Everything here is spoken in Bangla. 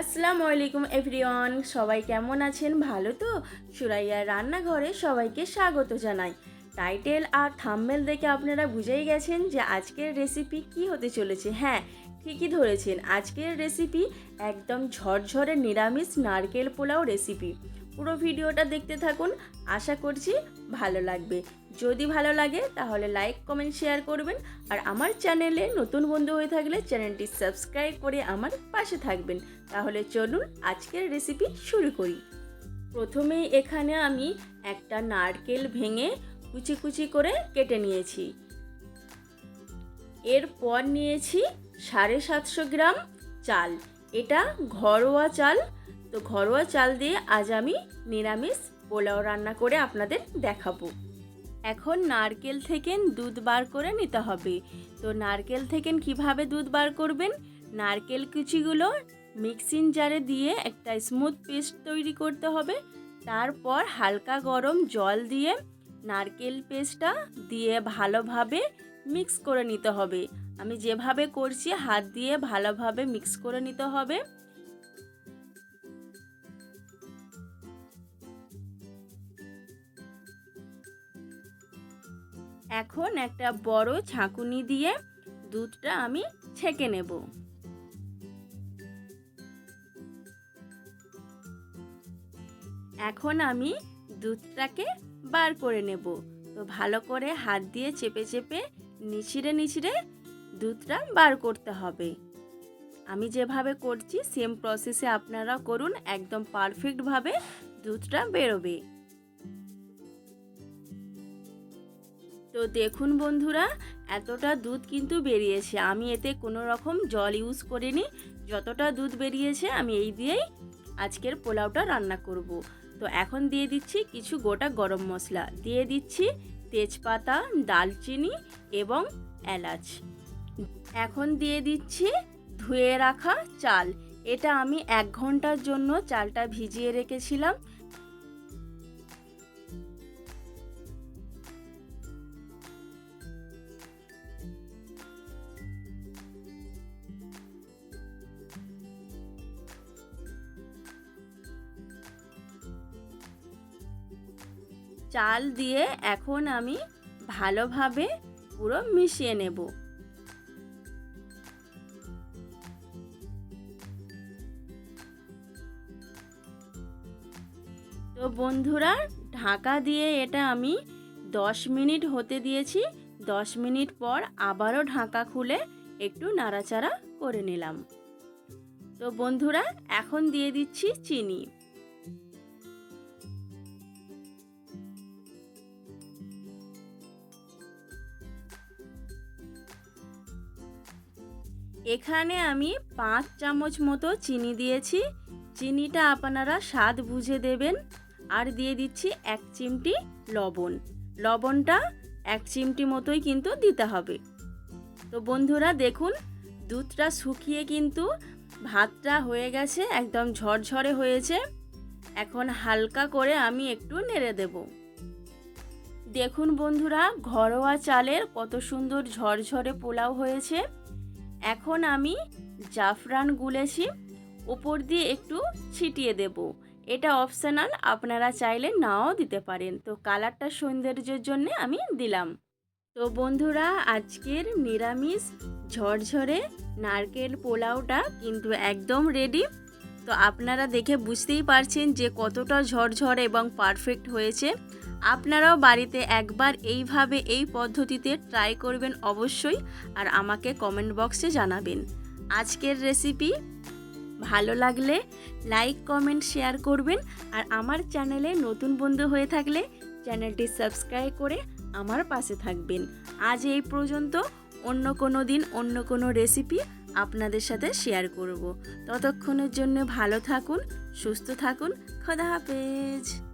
আসসালামু আলাইকুম এভরিওয়ান। সবাই কেমন আছেন? ভালো তো? সুরাইয়ার রান্নাঘরে সবাইকে স্বাগত জানাই। টাইটেল আর থাম্বেল দেখে আপনারা বুঝেই গেছেন যে আজকের রেসিপি কি হতে চলেছে। হ্যাঁ ঠিকই ধরেছেন। আজকের রেসিপি একদম ঝরঝরে নিরামিষ নারকেল পোলাও রেসিপি। পুরো ভিডিওটা দেখতে থাকুন। আশা করছি ভালো লাগবে। যদি ভালো লাগে, তাহলে লাইক কমেন্ট শেয়ার করবেন। আর আমার চ্যানেলে নতুন বন্ধু হয়ে থাকলে চ্যানেলটি সাবস্ক্রাইব করে আমার পাশে থাকবেন। তাহলে চলুন আজকের রেসিপি শুরু করি। প্রথমে এখানে আমি একটা নারকেল ভেঙে কুচি কুচি করে কেটে নিয়েছি। এরপর নিয়েছি সাড়ে সাতশো গ্রাম চাল। এটা ঘরোয়া চাল তো ঘরোয়া চাল দিয়ে আজ আমি নিরামিষ পোলাও রান্না করে আপনাদের দেখাবো। এখন নারকেল থেকে দুধ বার করে নিতে হবে। তো নারকেল থেকে কীভাবে দুধ বার করবেন? নারকেল কুচিগুলো মিক্সিং জারে দিয়ে একটা স্মুথ পেস্ট তৈরি করতে হবে। তারপর হালকা গরম জল দিয়ে নারকেল পেস্টটা দিয়ে ভালোভাবে মিক্স করে নিতে হবে। আমি যেভাবে করছি, হাত দিয়ে ভালোভাবে মিক্স করে নিতে হবে। এখন একটা বড় ছাঁকুনি দিয়ে দুধটা আমি ছেঁকে নেব। এখন আমি দুধটাকে বার করে নেব। তো ভালো করে হাত দিয়ে চেপে চেপে নিচিড়ে নিচিড়ে দুধটা বার করতে হবে। আমি যেভাবে করছি সেম প্রসেসে আপনারা করুন, একদম পারফেক্টভাবে দুধটা বেরোবে। তো দেখুন বন্ধুরা, এতটা দুধ কিন্তু বেরিয়েছে। আমি এতে কোনো রকম জল ইউজ করিনি। যতটা দুধ বেরিয়েছে, আমি এই দিয়েই আজকের পোলাওটা রান্না করব। তো এখন দিয়ে দিচ্ছি কিছু গোটা গরম মশলা। দিয়ে দিচ্ছি তেজপাতা, দালচিনি এবং এলাচ। এখন দিয়ে দিচ্ছি ধুয়ে রাখা চাল। এটা আমি এক ঘণ্টার জন্য চালটা ভিজিয়ে রেখেছিলাম। চাল দিয়ে এখন আমি ভালোভাবে পুরো মিশিয়ে নেব। তো বন্ধুরা, ঢাকা দিয়ে এটা আমি দশ মিনিট হতে দিয়েছি। দশ মিনিট পর আবারও ঢাকা খুলে একটু নাড়াচাড়া করে নিলাম। তো বন্ধুরা, এখন দিয়ে দিচ্ছি চিনি। এখানে আমি পাঁচ চামচ মতো চিনি দিয়েছি। চিনিটা আপনারা স্বাদ বুঝে দেবেন। আর দিয়ে দিচ্ছি এক চিমটি লবণ। লবণটা এক চিমটি মতোই কিন্তু দিতে হবে। তো বন্ধুরা দেখুন, দুধটা শুকিয়ে কিন্তু ভাতটা হয়ে গেছে, একদম ঝরঝরে হয়েছে। এখন হালকা করে আমি একটু নেড়ে দেব। দেখুন বন্ধুরা, ঘরোয়া চালের কত সুন্দর ঝরঝরে পোলাও হয়েছে। এখন আমি জাফরান গুলেছি উপর দিয়ে একটু ছিটিয়ে দেব। এটা অপশনাল আপনারা চাইলে নাও দিতে পারেন। তো কালারটা সৌন্দর্যের জন্য আমি দিলাম। তো বন্ধুরা, আজকের নিরামিষ ঝরঝরে নারকেল পোলাওটা কিন্তু একদম রেডি তো আপনারা দেখে বুঝতেই পারছেন যে কতটা ঝরঝর এবং পারফেক্ট হয়েছে। আপনারাও বাড়িতে একবার এইভাবে এই পদ্ধতিতে ট্রাই করবেন অবশ্যই আর আমাকে কমেন্ট বক্সে জানাবেন। আজকের রেসিপি ভালো লাগলে লাইক কমেন্ট শেয়ার করবেন আর আমার চ্যানেলে নতুন বন্ধু হয়ে থাকলে চ্যানেলটি সাবস্ক্রাইব করে আমার পাশে থাকবেন। আজ এই পর্যন্ত অন্য কোনো দিন অন্য কোনো রেসিপি আপনাদের সাথে শেয়ার করব। ততক্ষণের জন্য ভালো থাকুন, সুস্থ থাকুন, খোদা হাফেজ।